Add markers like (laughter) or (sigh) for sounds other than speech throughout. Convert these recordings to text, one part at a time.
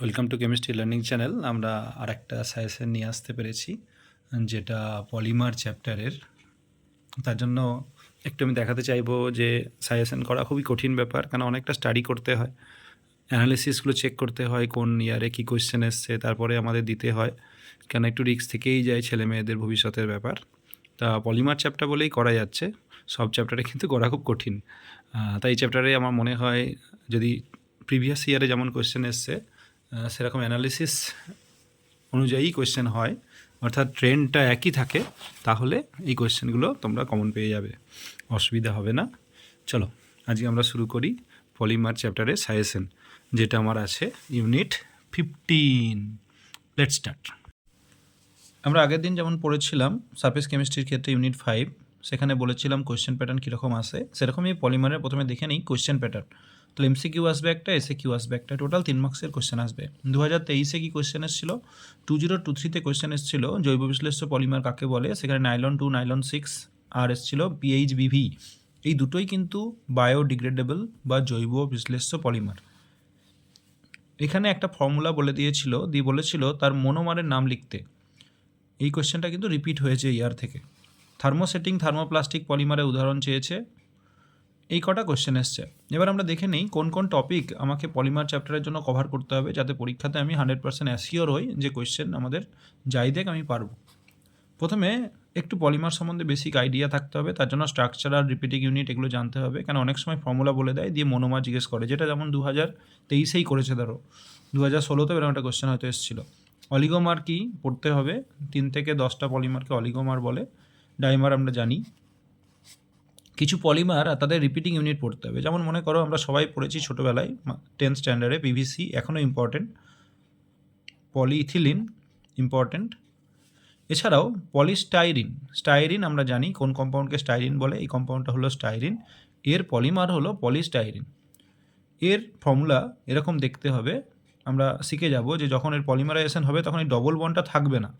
Welcome to chemistry learning channel আমরা আর একটা সাজেশন নিয়ে আসতে পেরেছি, যেটা পলিমার চ্যাপ্টারের তার জন্য একটু আমি দেখাতে চাইব যে সাজেশন করা খুবই কঠিন ব্যাপার কারণ অনেকটা স্টাডি করতে হয়। অ্যানালিসিসগুলো চেক করতে হয়, কোন ইয়ারে কী কোয়েশ্চেন এসছে, তারপরে আমাদের দিতে হয়। কেন একটু রিস্ক থেকেই যায় ছেলে মেয়েদের ভবিষ্যতের ব্যাপার। তা পলিমার চ্যাপ্টার বলেই করা যাচ্ছে, সব চ্যাপ্টারে কিন্তু করা খুব কঠিন। তাই এই চ্যাপ্টারে আমার মনে হয় যদি প্রিভিয়াস ইয়ারে যেমন কোয়েশ্চেন এসছে সেরকম অ্যানালিসিস অনুযায়ী কোয়েশ্চেন হয়। অর্থাৎ ট্রেন্ডটা একই থাকে, তাহলে এই কোয়েশ্চেনগুলো তোমরা কমন পেয়ে যাবে। অসুবিধা হবে না। চলো, আজকে আমরা শুরু করি পলিমার চ্যাপ্টারের সাজেশন যেটা আমার আছে ইউনিট ফিফটিন লেট স্টার্ট আমরা আগের দিন যেমন পড়েছিলাম সারফেস কেমিস্ট্রির ক্ষেত্রে ইউনিট ফাইভ সেখানে বলেছিলাম কোয়েশ্চেন প্যাটার্ন কীরকম আসে সেরকমই পলিমারের প্রথমে দেখে নিই কোয়েশ্চেন প্যাটার্ন তাহলে এমসি কিউ আসবে একটা এসে কিউ আসবে একটা টোটাল তিন মার্কসের কোয়েশ্চেন আসবে। দু হাজার তেইশে কি কোয়েশ্চেন এসেছিল? টু জিরো টু থ্রিতে কোয়েশ্চেন এসেছিল, জৈব বিশ্লেষ্য পলিমার কাকে বলে? সেখানে নাইলন টু নাইলন সিক্স আর এসেছিল পিএইচ বিভি এই দুটোই কিন্তু বায়োডিগ্রেডেবল বা জৈব বিশ্লেষ্য পলিমার এখানে একটা ফর্মুলা বলে দিয়েছিল, দিয়ে বলেছিল তার মনোমারের নাম লিখতে। এই কোয়েশ্চেনটা কিন্তু রিপিট হয়েছে ইয়ার থেকে। থার্মোসেটিং থার্মোপ্লাস্টিক পলিমারের উদাহরণ চেয়েছে। এই কটা কোয়েশ্চেন এসছে। এবার আমরা দেখে নিই কোন কোন টপিক আমাকে পলিমার চ্যাপ্টারের জন্য কভার করতে হবে যাতে পরীক্ষাতে আমি হান্ড্রেড পার্সেন্ট অ্যাসিওর হই যে কোয়েশ্চেন আমাদের যাই দেখ আমি পারব। প্রথমে একটু পলিমার সম্বন্ধে বেসিক আইডিয়া থাকতে হবে, তার জন্য স্ট্রাকচারাল রিপিটিং ইউনিট এগুলো জানতে হবে। কারণ অনেক সময় ফর্মুলা বলে দেয়, দিয়ে মনোমা জিজ্ঞেস করে, যেটা যেমন দু হাজার তেইশেই করেছে ধরো দু হাজার ষোলোতে এরকম একটা কোয়েশ্চেন হয়তো এসেছিল। অলিগোমার কি পড়তে হবে, তিন থেকে দশটা পলিমারকে অলিগোমার বলে ডাইমার আমরা জানি। কিছু পলিমার আর তাদের রিপিটিং ইউনিট পড়তে হবে। যেমন মনে করো আমরা সবাই পড়েছি ছোটোবেলায় টেন্থ স্ট্যান্ডার্ডে পিভিসি এখনও ইম্পর্টেন্ট পলিইথিলিন ইম্পর্টেন্ট এছাড়াও পলিস্টাইরিন স্টাইরিন আমরা জানি কোন কম্পাউন্ডকে স্টাইরিন বলে, এই কম্পাউন্ডটা হলো স্টাইরিন এর পলিমার হলো পলিস্টাইরিন এর ফর্মুলা এরকম দেখতে হবে। আমরা শিখে যাব যে যখন এর পলিমারাইজেশন হবে তখন এই ডবল বন্ডটা থাকবে না।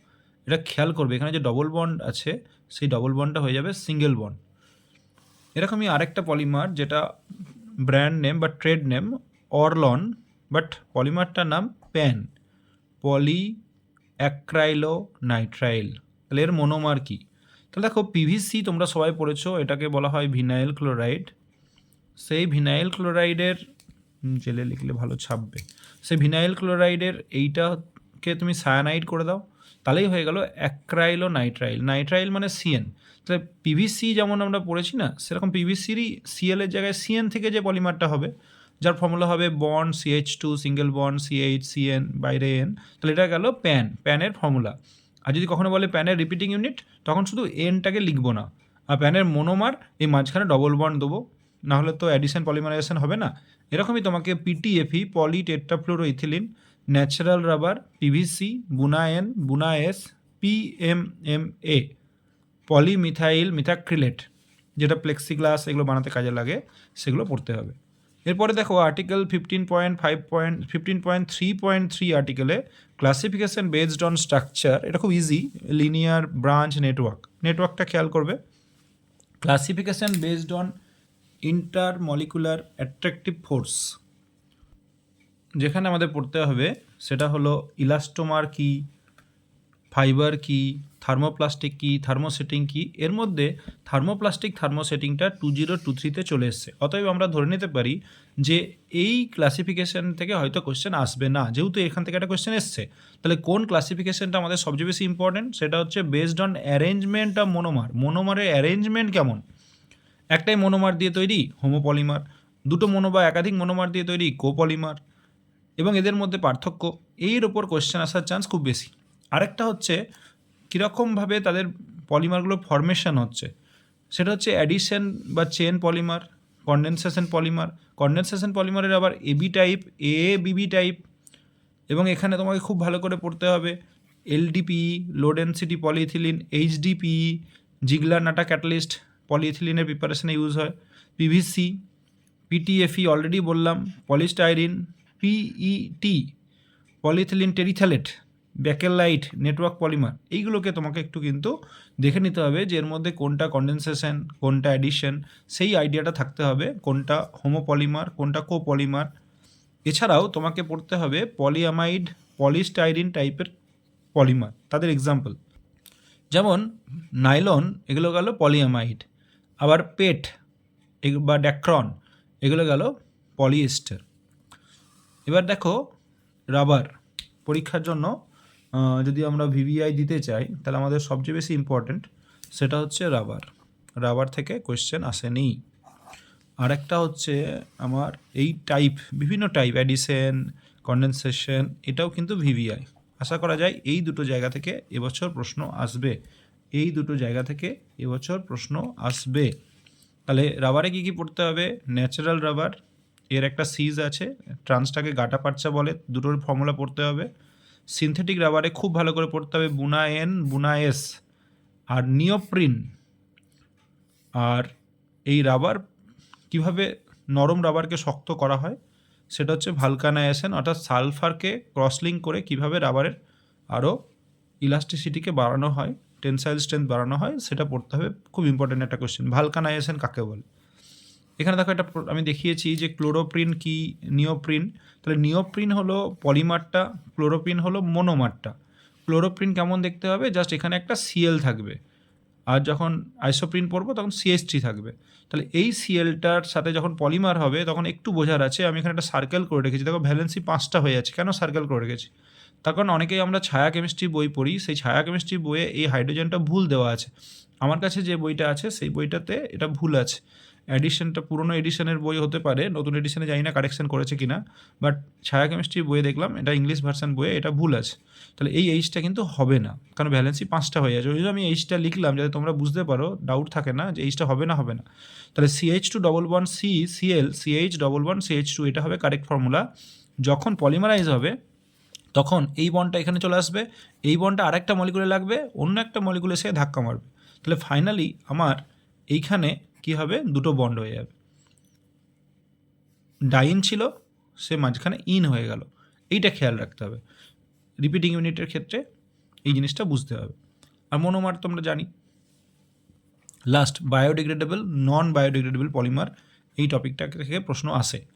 এটা খেয়াল করবে, এখানে যে ডবল বন্ড আছে, সেই ডবল বন্ডটা হয়ে যাবে সিঙ্গেল বন্ড এরকমই আরেকটা পলিমার যেটা ব্র্যান্ড নেম বা ট্রেড নেম অরলন বাট পলিমারটার নাম প্যান পলি অ্যাক্রাইলো নাইট্রাইল তাহলে এর মনোমার কি? তাহলে দেখো পিভিসি তোমরা সবাই পড়েছো, এটাকে বলা হয় ভিনাইল ক্লোরাইড সেই ভিনাইল ক্লোরাইডের জেলে লিখলে ভালো ছাপবে। সেই ভিনাইল ক্লোরাইডের এইটাকে তুমি সায়ানাইড করে দাও তাহলেই হয়ে গেল অ্যাক্রাইলো নাইট্রাইল। নাইট্রাইল মানে সিএন। তাহলে পিভিসি যেমন আমরা পড়েছি না, সেরকম পিভিসিরই সিএল এর জায়গায় সিএন থেকে যে পলিমারটা হবে, যার ফর্মুলা হবে bond C H two single bond C H C N বাইরে এন তাহলে এটা গেল প্যান প্যানের ফর্মুলা আর যদি কখনো বলে প্যানের রিপিটিং ইউনিট তখন শুধু এনটাকে লিখব না। আর প্যানের মনোমার এই মাঝখানে ডবল বন্ড দেবো না হলে তো অ্যাডিশন পলিমারাইজেশন হবে না। এরকমই তোমাকে P T F E poly tetrafluoro ethylene natural rubber P V C buna N buna S P M M A polymethyl methacrylate যেটা প্লেক্সিগ্লাস এগুলো বানাতে কাজে লাগে, সেগুলো পড়তে হবে। এরপরে দেখো article fifteen point five point fifteen point three point three আর্টিকেলে classification based on structure এটা খুব ইজি লিনিয়ার ব্রাঞ্চ নেটওয়ার্ক নেটওয়ার্কটা খেয়াল করবে। Classification based on intermolecular attractive force যেখানে আমাদের পড়তে হবে, সেটা হলো ইলাস্টোমার কি, ফাইবার কি, থার্মোপ্লাস্টিক কি, থার্মোসেটিং কি, এর মধ্যে থার্মোপ্লাস্টিক থার্মোসেটিংটা টু জিরো টু থ্রিতে চলে এসছে। অতএব আমরা ধরে নিতে পারি যে এই ক্লাসিফিকেশন থেকে হয়তো কোয়েশ্চেন আসবে না। যেহেতু এখান থেকে একটা কোয়েশ্চেন এসছে, তাহলে কোন ক্লাসিফিকেশনটা আমাদের সবচেয়ে বেশি ইম্পর্টেন্ট সেটা হচ্ছে based on arrangement of monomer মনোমারের arrangement কেমন? একটাই মনোমার দিয়ে তৈরি হোমোপলিমার দুটো মনো বা একাধিক মনোমার দিয়ে তৈরি কোপলিমার এবং এদের মধ্যে পার্থক্য, এর ওপর কোয়েশ্চেন আসার চান্স খুব বেশি। আরেকটা হচ্ছে, কীরকমভাবে তাদের পলিমারগুলো ফরমেশন হচ্ছে? সেটা হচ্ছে অ্যাডিশন বা chain polymer condensation polymer condensation পলিমারের আবার এবি টাইপ এ বিবি টাইপ এবং এখানে তোমাকে খুব ভালো করে পড়তে হবে LDPE low density polyethylene H D P E Ziegler Natta catalyst পলিইথিলিনের প্রিপারেশনে ইউজ হয় P V C P T F E already বললাম polystyrene P E T polyethylene terephthalate bakelite network polymer এইগুলোকে তোমাকে একটু কিন্তু দেখে নিতে হবে যে এর মধ্যে কোনটা কন্ডেনসেশন কোনটা অ্যাডিশন সেই আইডিয়াটা থাকতে হবে, কোনটা হোমোপলিমার কোনটা কোপলিমার এছাড়াও তোমাকে পড়তে হবে পলিয়ামাইড পলিস্টাইরিন টাইপের পলিমার তাদের এক্সাম্পল যেমন নাইলন এগুলো গেল পলিয়ামাইড আবার পেট বা ড্যাক্রন এগুলো গেল পলিয়েস্টার এবার দেখো রাবার পরীক্ষার জন্য যদি আমরা ভিভিআই দিতে চাই, তাহলে আমাদের সবচেয়ে বেশি ইম্পর্ট্যান্ট সেটা হচ্ছে রাবার রাবার থেকে কোয়েশ্চেন আসেনি। আর একটা হচ্ছে আমার এই টাইপ বিভিন্ন টাইপ অ্যাডিশন কন্ডেনসেশন এটাও কিন্তু ভিভিআই আশা করা যায় এই দুটো জায়গা থেকে এবছর প্রশ্ন আসবে। এই দুটো জায়গা থেকে এবছর প্রশ্ন আসবে। তাহলে রাবারে কী কী পড়তে হবে? ন্যাচারাল রাবার এর একটা সিজ আছে, ট্রান্সটাকে গাটা পার্চা বলে, দুটোর ফর্মুলা পড়তে হবে। সিনথেটিক রাবারে খুব ভালো করে পড়তে হবে বুনা এন বুনা এস আর নিওপ্রিন আর এই রাবার কীভাবে নরম রাবারকে শক্ত করা হয়, সেটা হচ্ছে ভালকানাইজেশন অর্থাৎ সালফারকে ক্রসলিং করে কীভাবে রাবারের আরও ইলাস্টিসিটিকে বাড়ানো হয় টেনসাইল স্ট্রেংথ বাড়ানো হয়, সেটা পড়তে হবে। খুব ইম্পর্টেন্ট একটা কোশ্চেন ভালকানাইজেশন কাকে বলে? এখানে দেখো একটা আমি দেখিয়েছি যে ক্লোরোপ্রিন কি নিওপ্রিন? তাহলে নিওপ্রিন হলো পলিমারটা, ক্লোরোপ্রিন হলো মনোমারটা। ক্লোরোপ্রিন কেমন দেখতে হবে? জাস্ট এখানে একটা সিএল থাকবে। আর যখন আইসোপ্রিন পড়ব তখন সিএস থ্রি থাকবে। তাহলে এই সিএলটার সাথে যখন পলিমার হবে তখন একটু বোঝার আছে, আমি এখানে একটা সার্কেল করে রেখেছি। দেখো ভ্যালেন্সি পাঁচটা হয়ে যাচ্ছে কেন সার্কেল করে রেখেছি? তার কারণ অনেকেই আমরা ছায়া কেমিস্ট্রি বই পড়ি, সেই ছায়া কেমিস্ট্রি বইয়ে এই হাইড্রোজেনটা ভুল দেওয়া আছে। আমার কাছে যে বইটা আছে, সেই বইটাতে এটা ভুল আছে। এডিশনটা পুরনো এডিশনের বই হতে পারে, নতুন এডিশনে জানি না কারেকশন করেছে কিনা বাট ছায়া কেমিস্ট্রি বইয়ে দেখলাম, এটা ইংলিশ ভার্সান বইয়ে এটা ভুল আছে। তাহলে এই এইচটা কিন্তু হবে না, কারণ ভ্যালেন্সি পাঁচটা হয়ে যাচ্ছে ওই জন্য আমি এইচটা লিখলাম যাতে তোমরা বুঝতে পারো ডাউট থাকে না যে এইচটা হবে না হবে না। তাহলে C H two double one C C L C H double one C H two এটা হবে কারেক্ট ফর্মুলা যখন পলিমারাইজ হবে, তখন এই বনটা এখানে চলে আসবে, এই বনটা আরেকটা মলিকুলে লাগবে, অন্য একটা মলিকুলে সে ধাক্কা মারবে। তাহলে ফাইনালি আমার এইখানে কি হবে? দুটো বন্ড হয়ে যাবে। ডাইন ছিল, সে মাঝখানে ইন হয়ে গেল। এইটা খেয়াল রাখতে হবে। রিপিটিং ইউনিটের ক্ষেত্রে এই জিনিসটা বুঝতে হবে। আর মনোমার তো আমরা জানি। Last biodegradable non biodegradable polymer এই টপিকটা থেকে প্রশ্ন আসে।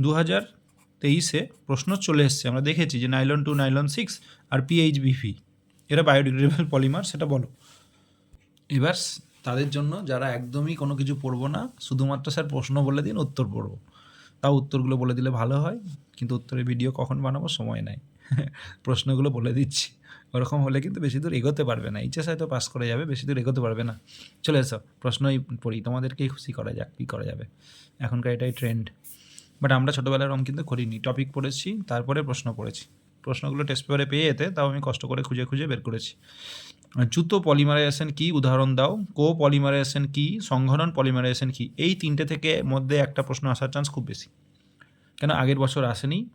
দু হাজার তেইশে প্রশ্ন চলে এসছে। আমরা দেখেছি যে নাইলন টু নাইলন সিক্স আর পিএইচবিভি এরা বায়োডিগ্রেডেবল পলিমার সেটা বলো। এবার তাদের জন্য যারা একদমই কোনো কিছু পড়ব না, শুধুমাত্র স্যার প্রশ্ন বলে দিন, উত্তর পড়ব। তাও উত্তরগুলো বলে দিলে ভালো হয়, কিন্তু উত্তরের ভিডিও কখন বানাবো সময় নাই। (laughs) প্রশ্নগুলো বলে দিচ্ছি। ওরকম হলে কিন্তু বেশি দূর এগোতে পারবে না। এইচএস হয়তো পাস করে যাবে, বেশি দূর এগোতে পারবে না। চলে এসো, প্রশ্নই পড়ি, তোমাদেরকেই খুশি করা যাক কী করা যাবে। এখনকার এটাই ট্রেন্ড বাট আমরা ছোটোবেলার রম কিন্তু করিনি। টপিক পড়েছি, তারপরে প্রশ্ন পড়েছি। প্রশ্নগুলো টেস্ট পেপারে পেয়ে যেতে, তাও আমি কষ্ট করে খুঁজে খুঁজে বের করেছি। জুতো পলিমারাইজেশন কি? উদাহরণ দাও। কো পলিমারাইজেশন কি? সংঘনন পলিমারাইজেশন কি? এই তিনটে থেকে মধ্যে একটা প্রশ্ন আসার চান্স খুব বেশি। কেন? আগের বছর আসেনি।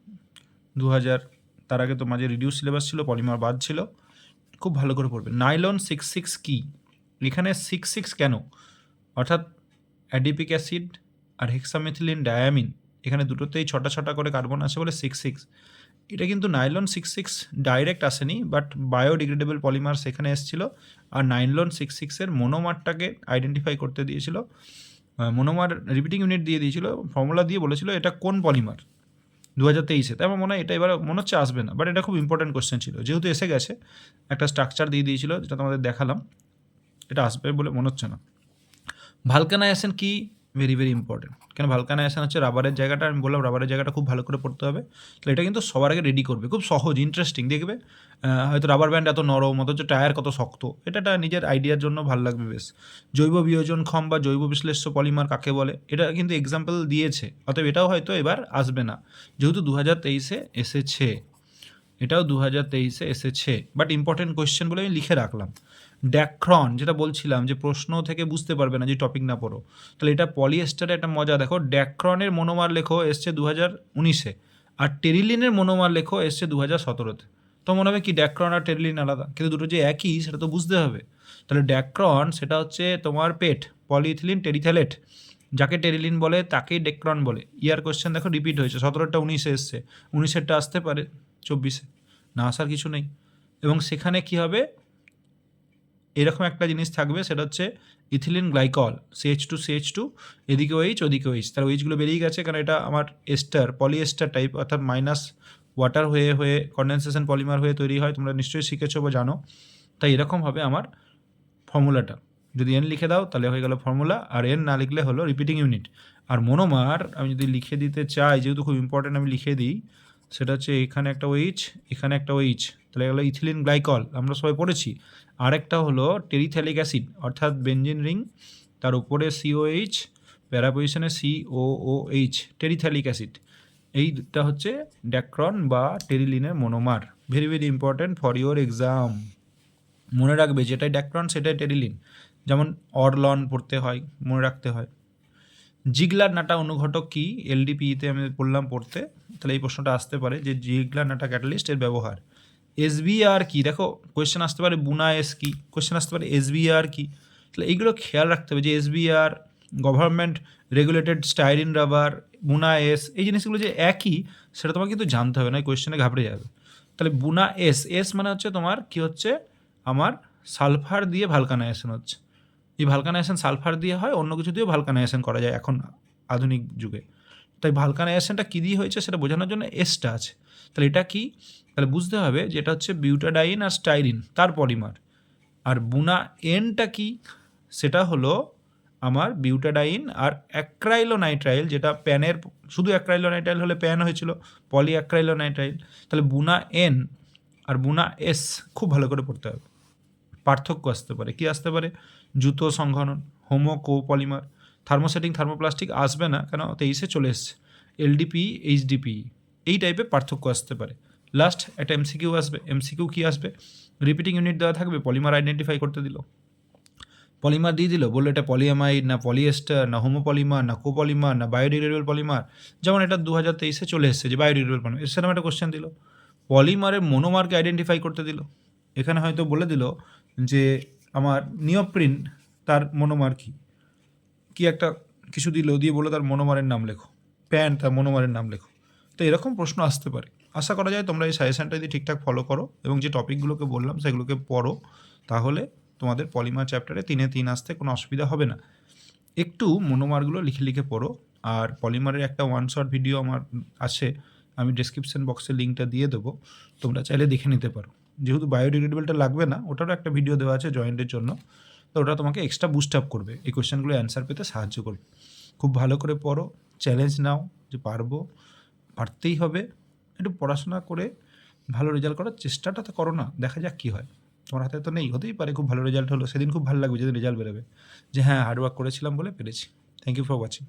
দু হাজার তার আগে তো মাঝে রিডিউস সিলেবাস ছিল, পলিমার বাদ ছিল। খুব ভালো করে পড়বে। নাইলন সিক্স সিক্স কি? এখানে সিক্স সিক্স কেন? অর্থাৎ অ্যাডিপিক অ্যাসিড আর হেক্সামেথিলিন, ডায়ামিন, এখানে দুটোতেই ছটা ছটা করে কার্বন আছে বলে সিক্স সিক্স। এটা কিন্তু নাইলন সিক্স সিক্স ডাইরেক্ট আসেনি, বাট বায়োডিগ্রেডেবল পলিমার সেখানে এসেছিল, আর নাইলন সিক্স সিক্সের মনোমারটাকে আইডেন্টিফাই করতে দিয়েছিল মনোমার রিপিটিং ইউনিট দিয়ে দিয়েছিল ফর্মুলা দিয়ে বলেছিল এটা কোন পলিমার দু হাজার তেইশে। তাই আমার মনে হয় এটা এবার মনে হচ্ছে আসবে না বাট এটা খুব ইম্পর্টেন্ট কোশ্চেন ছিল। যেহেতু এসে গেছে, একটা স্ট্রাকচার দিয়ে দিয়েছিল, যেটা তোমাদের দেখালাম, এটা আসবে বলে মনে হচ্ছে না। ভালকানাইজেশন কি? ভেরি ভেরি ইম্পর্টেন্ট কেন? ভালকানাইজেশন হচ্ছে রাবারের জায়গাটা, আমি বললাম রাবারের জায়গাটা খুব ভালো করে পড়তে হবে। তাহলে এটা কিন্তু সবার আগে রেডি করবে। খুব সহজ ইন্টারেস্টিং দেখবে? হয়তো রাবার ব্যান্ড এত নরম, অথচ টায়ার কত শক্ত। এটা একটা নিজের আইডিয়ার জন্য ভালো লাগবে বেশ। জৈব বিয়োজনক্ষম বা জৈব বিশ্লেষ্য পলিমার কাকে বলে? এটা কিন্তু এক্সাম্পল দিয়েছে। অতএব এটাও হয়তো এবার আসবে না। যেহেতু দু হাজার তেইশে এসেছে। এটাও দু হাজার তেইশে এসেছে। বাট ইম্পর্টেন্ট কোয়েশ্চেন বলে আমি লিখে রাখলাম। ড্যাক্রন যেটা বলছিলাম যে প্রশ্ন থেকে বুঝতে পারবে না যে টপিক না পড়ো। তাহলে এটা পলিয়েস্টারের একটা মজা। দেখো ড্যাক্রনের মনোমার লেখো এসছে দু হাজার উনিশে। আর টেরিলিনের মনোমার লেখো এসছে দু হাজার সতেরোতে। তো মনে হবে কি ড্যাক্রন আর টেরিলিন আলাদা? কিন্তু দুটো যে একই, সেটা তো বুঝতে হবে। তাহলে ড্যাক্রন সেটা হচ্ছে তোমার পেট পলিইথিলিন টেরিথ্যালেট যাকে টেরিলিন বলে, তাকেই ডেক্রন বলে। ইয়ার কোশ্চেন দেখো রিপিট হয়েছে। সতেরোটা উনিশে এসছে। উনিশেরটা আসতে পারে। চব্বিশে। না আসার কিছু নেই। এবং সেখানে কি হবে? এরকম একটা জিনিস থাকবে, সেটা হচ্ছে ethylene glycol C H two C H two এদিকে ওইচ ওদিকে ওইচ তার ওইচগুলো বেরিয়ে গেছে কারণ এটা আমার এস্টার পলিএস্টার টাইপ অর্থাৎ মাইনাস ওয়াটার হয়ে হয়ে কন্ডেনসেশন পলিমার হয়ে তৈরি হয়। তোমরা নিশ্চয়ই শিখেছো বা জানো। তাই এরকম হবে আমার ফর্মুলাটা যদি এন লিখে দাও, তাহলে হয়ে গেল ফর্মুলা আর এন না লিখলে হলো রিপিটিং ইউনিট আর মনোমার আমি যদি লিখে দিতে চাই, যেহেতু খুব ইম্পর্টেন্ট আমি লিখে দিই সেটা হচ্ছে এখানে একটা ওইচ এখানে একটা ওইচ তাহলে গেলো ইথিলিন গ্লাইকল, আমরা সবাই পড়েছি। আরেকটা হলো টেরিথ্যালিক অ্যাসিড, অর্থাৎ বেঞ্জিন রিং, তার উপরে সিওএইচ প্যারা ও ও এইচ টেরিথ্যালিক অ্যাসিড। এইটা হচ্ছে ড্যাক্রন বা টেরিলিনের monomer very very important for your exam মনে রাখবে, যেটাই ড্যাক্রন, সেটাই টেরিলিন। যেমন অরলন পড়তে হয়, মনে রাখতে হয়। জিগলার নাটা অনুঘটক কি? এলডিপিতে আমি বললাম পড়তে। তাহলে এই প্রশ্নটা আসতে পারে যে জিগলার নাটা ক্যাটালিস্ট এর ব্যবহার। এসবিআর কি? দেখো কোয়েশ্চেন আসতে পারে বুনা এস কি? কোয়েশ্চেন আসতে পারে এসবিআর কি? তাহলে এইগুলো খেয়াল রাখতে হবে যে S B R government regulated styrene rubber buna S এই জিনিসগুলো যে একই, সেটা তোমাকে কিন্তু জানতে হবে, না কোয়েশ্চেনে ঘাবড়ে যাবে। তাহলে বুনা এস এস মানে হচ্ছে তোমার কি হচ্ছে? আমার সালফার দিয়ে ভালকানাইজেশন হচ্ছে। এই ভালকানাইজেশন সালফার দিয়ে হয়, অন্য কিছু দিয়েও ভালকানাইজেশন করা যায় এখন আধুনিক যুগে। তাই ভালকানাইজেশনটা কী দিয়ে হয়েছে সেটা বোঝানোর জন্য এসটা আছে। তাহলে এটা কি? তাহলে বুঝতে হবে যে এটা হচ্ছে বিউটাডাইন আর স্টাইরিন, তার পলিমার। আর বুনা এনটা কি? সেটা হলো আমার বিউটাডাইন আর অ্যাক্রাইলোনাইট্রাইল, যেটা প্যানের, শুধু অ্যাক্রাইলোনাইট্রাইল হলে প্যান হয়েছিল পলি অ্যাক্রাইলোনাইট্রাইল তাহলে বুনা এন আর বুনা এস, খুব ভালো করে পড়তে হবে। পার্থক্য আসতে পারে। কি আসতে পারে? জুতো সংঘনন, হোমো কোপলিমার থার্মোসেটিং থার্মোপ্লাস্টিক আসবে না কেন? তেইশে চলে এসছে। এলডিপি, এইচডিপি, এই টাইপের পার্থক্য আসতে পারে। লাস্ট একটা এমসিকিউ আসবে। এমসিকিউ কি আসবে? রিপিটিং ইউনিট দেওয়া থাকবে পলিমার আইডেন্টিফাই করতে দিল। পলিমার দিয়ে দিল, বলল এটা পলিয়ামাইড না পলিয়েস্টার না হোমোপলিমার না কোপলিমার না বায়োডিগ্রেডেবল পলিমার যেমন এটা দু হাজার তেইশে চলে এসছে, যে বায়োডিগ্রেডেবল পলিমার সেরকম একটা কোশ্চেন দিল। পলিমারের মনোমারকে আইডেন্টিফাই করতে দিল। এখানে হয়তো বলে দিল যে আমার নিওপ্রিন তার মনোমার কি? কি একটা কিছু দিল দিয়ে বলে তার মনোমারের নাম লেখো। প্যান্ট তার মনোমারের নাম লেখো। তো এরকম প্রশ্ন আসতে পারে। আশা করা যায় তোমরা এই সাজেশনটা যদি ঠিকঠাক ফলো করো এবং যে টপিকগুলোকে বললাম সেগুলোকে পড়ো, তাহলে তোমাদের পলিমার চ্যাপ্টারে তিনে তিন আসতে কোনো অসুবিধা হবে না। একটু মনোমারগুলো লিখে লিখে পড়ো আর পলিমারের একটা ওয়ান শট ভিডিও আমার আছে, আমি ডিসক্রিপশন বক্সে লিঙ্কটা দিয়ে দেবো, তোমরা চাইলে দেখে নিতে পারো। যেহেতু বায়োডিগ্রেডেবলটা লাগবে না, ওটারও একটা ভিডিও দেওয়া আছে জয়েন্টের জন্য, তো ওটা তোমাকে এক্সট্রা বুস্ট আপ করবে। এই কোয়েশ্চেনগুলো অ্যান্সার পেতে সাহায্য করবে। খুব ভালো করে পড়ো চ্যালেঞ্জ নাও যে পারব, পারতেই হবে। একটু পড়াশোনা করে ভালো রেজাল্ট করার চেষ্টাটা তো করো না, দেখা যাক কী হয়। তোমার হাতে তো নেই, হতেই পারে খুব ভালো রেজাল্ট হলো, সেদিন খুব ভালো লাগবে যেদিন রেজাল্ট বেরোবে। যে হ্যাঁ হার্ডওয়ার্ক করেছিলাম বলে পেরেছি। Thank you for watching